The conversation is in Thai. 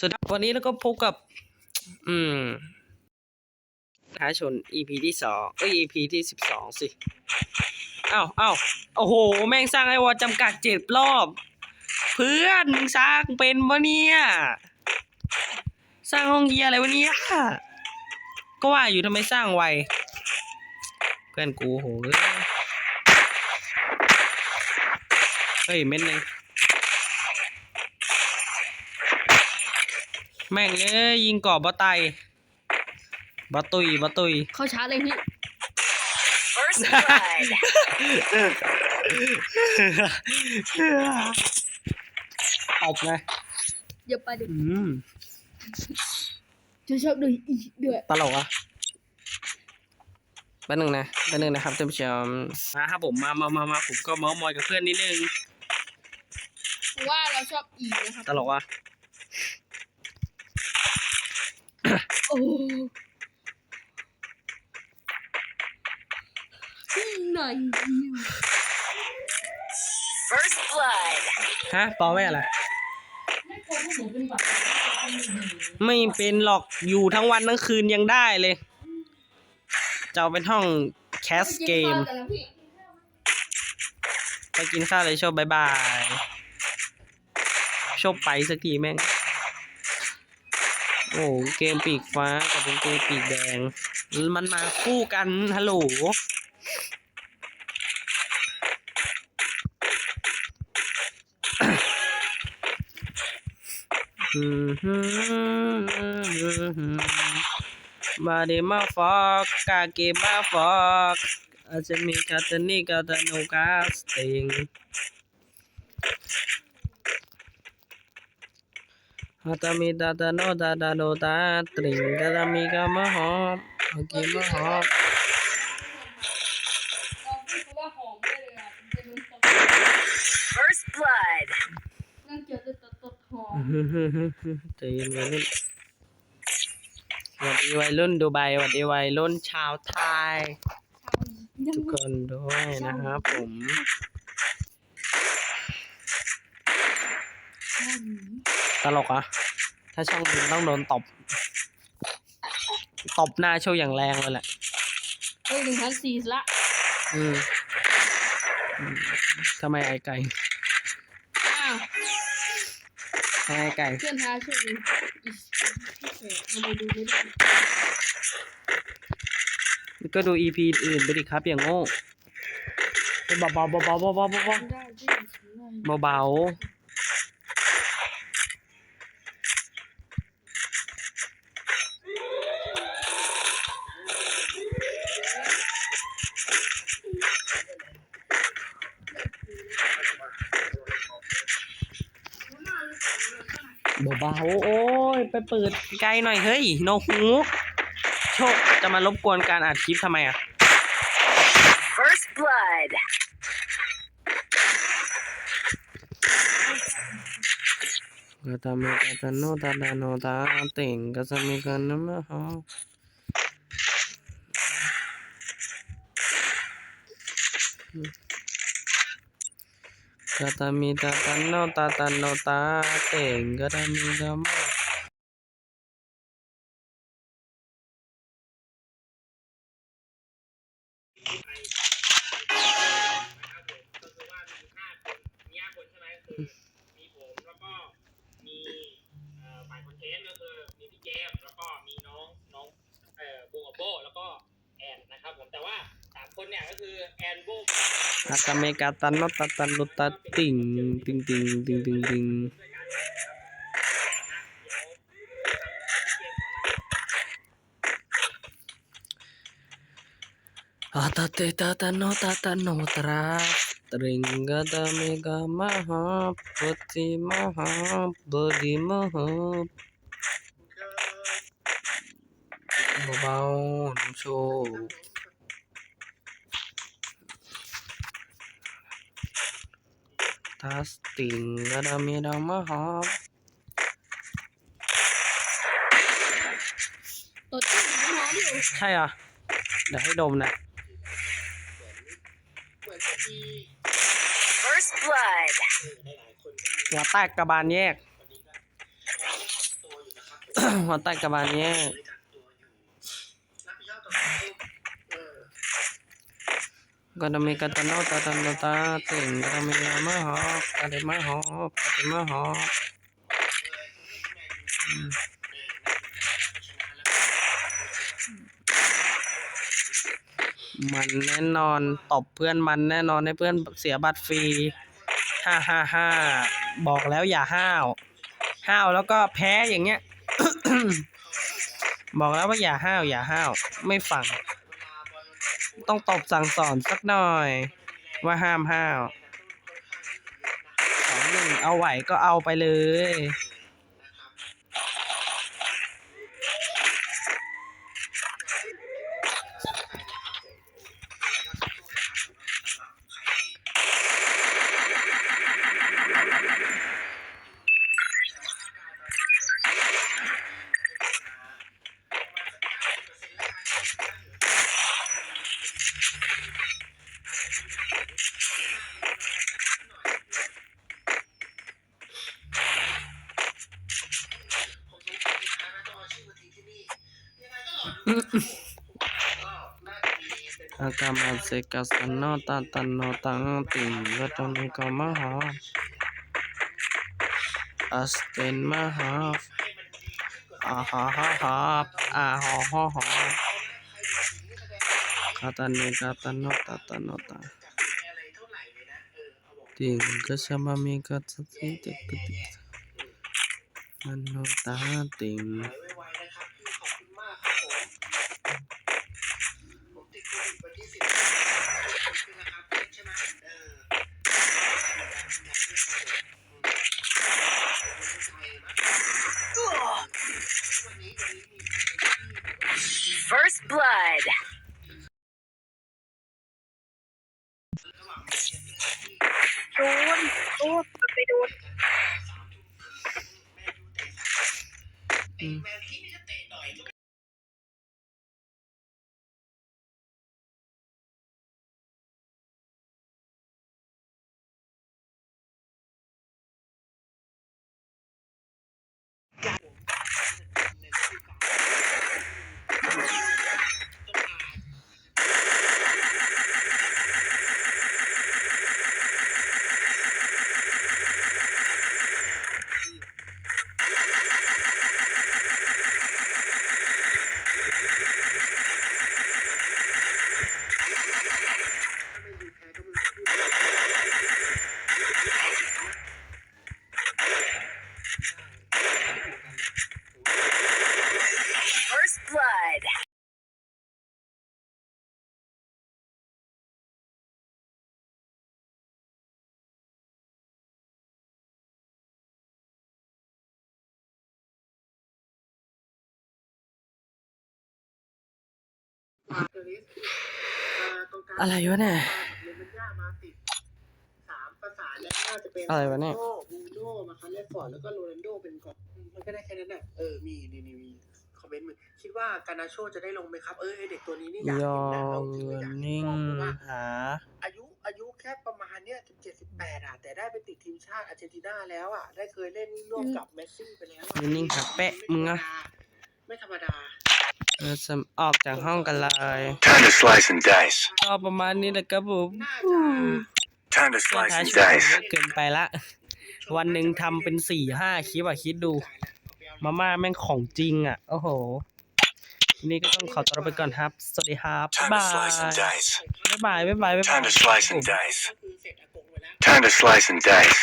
สวัสดีวันนี้แล้วก็พบกับ อืมท้าชน EP ที่สองเอ้ย EP ที่สิบสองสิอ้าวอ้าวโอ้โห แม่งสร้างไอ้วอจำกัดเจ็ดรอบ เพื่อนมึงสร้างเป็นปะเนี่ย สร้างห้องเยียอะไรวะเนี่ย ก็ว่าอยู่ทำไมสร้างไว เพื่อนกูโหเอ้ยเฮ้ยเม็ดหนึง แม่งเอ้ยยิงกรอบบะไตบะตุยบะตุย เข้าชาร์จเลยพี่ First blood. ตบไงอย่าไปดิอืมจะชอบดูอีกด้วยตลกอะแป๊บนึงนะแป๊บนึงนะครับท่านผู้ชมมาครับผมมามามามาผมก็เมาส์มอยกับเพื่อนนิดนึง ว่าเราชอบอีกนะครับตลกอะโอ้ที่ ไหน First blood. ฮะปอไว้อะไร ไม่เป็นหรอกอยู่ทั้งวันทั้งคืนยังได้เลย จะเอาเป็นห้องแคสเกม ไปกินข้าวเลยโชว์บายบาย โชว์ไปสักทีแม่ง โอ้โหเกมปีกฟ้ากับเป็นเกมปีกแดง มันมาคู่กันฮัลโหลมาเดมาฟอกกาเกมาฟอกอาจจะมีคาตานิกาตาโนกาสติง ฮาตามีตาตาโนตาตาโนตาตริงกาตามีกามาหอมอาเกมาหอม First blood. นั่งเจอจะตดตดหอมใจเย็นวัยรุ่นสวัสดีวัยรุ่นดูไบสวัสดีวัยรุ่นชาวไทย ทุกคนด้วยนะครับผม ตลกอะถ้าช่องบินต้องโดนตบ ตบหน้าโชว์อย่างแรงเลยแหละเฮ้ยหนึ่งพันสี่ละอืมอืมทำไมไอไก่อ้าวทำไมไอไก่ เพื่อนท้าช่วยดูอีกเราไปดูไม่ได้ก็ดูอีพีอื่นไปดิครับอย่างโง่เบาๆเบาๆเบาๆเบาๆเบาๆเบาไม่ได้ที่ไหนๆ เบาๆเบาๆโอ้ยไปเปิดไกลหน่อยเฮ้ยโนฮูโชคจะมารบกวนการอัดคลิปทำไมอะ First blood. Kata me kata no tada no ta ting kata me kana ma ha. Kata mi tata no tata no ta ting kata mi kama. มี tatami tatano tatano tate garami gamo ามคนเนี่ยก็คือแอนโบ Kata me kata no tata no ta ting ting ting ting ting ting. Ata te tata no tata no tra tringa da mega maha pati maha bodi maha เบาๆน้ำโชว์ทัสติงกระดามีดามาหอม ตดที่หอมอยู่ ใช่อะเดี๋ยวให้ดมนะ First blood. หัวแตกกระบาลแยกตัวหัวใต้กระบาลเนี้ย Gonna hop got it my hop got it my hop มันแน่นอนตบเพื่อนมันแน่นอนให้เพื่อนเสียบัตรฟรีห้าห้าห้าบอกแล้วอย่าห้าว ห้าวแล้วก็แพ้อย่างเงี้ย บอกแล้วว่าอย่าห้าวอย่าห้าว ไม่ฟัง ต้องตบสั่งสอนสักหน่อย ว่าห้ามห้าวสองหนึ่งเอาไหวก็เอาไปเลย อากามาเซกัสนอตาตันโนตังติวัตนิกมหาอัสตินมหาอาหาหาหาอาหาหาหาคาตันเนกาตันโนตตันโนตังติงกัสมามีกัสติติติตันโนตาติง blood. โดนโดนไปโดนอืม อะไรวะเนี่ยมันย่ามาติดสามประสานแล้วน่าจะเป็นอะไรวะเนี่ยโบูโน่มาคันเลฟอร์ดแล้วก็โรนัลโดเป็นก่อนอืมมันก็ได้แค่นั้นแหละเออมีนี่นี่มีคอมเมนต์มึงคิดว่าการนาโชจะได้ลงไหมครับ เออไอ้เด็กตัวนี้นี่อยากยเห็อนนะเอาจริงๆอยากเห็นนิ่งเพราะว่าหาอายุอายุแค่ประมาณเนี้ยสิบเจ็ดสิบแปดอะ แต่ได้ไปติดทีมชาติอาร์เจนตินาแล้วอะ ได้เคยเล่นร่วมกับเมสซี่ไปแล้วอะนิ่งๆหาแปะมึงอะไม่ธรรมดา เออจะออกจากห้องกันเลย Time to slice and dice. ก็ประมาณนี้แหละครับผมน่าจะ Time to เพื่อน slice ท้าย and ชวน dice. เยอะเกินไปละ วันหนึ่งทำเป็นสี่ห้าคลิปอะคิดดู มาม่าแม่งของจริงอะโอ้โหทีนี้ก็ต้องขอตัวไปก่อนครับ สวัสดีครับ Time บ๊า to ย slice and dice. บ๊ายบาย บ๊ายบายบ๊ายบาย Time to slice and dice. ก็คือเสร็จอากงไปแล้ว Time to slice and dice.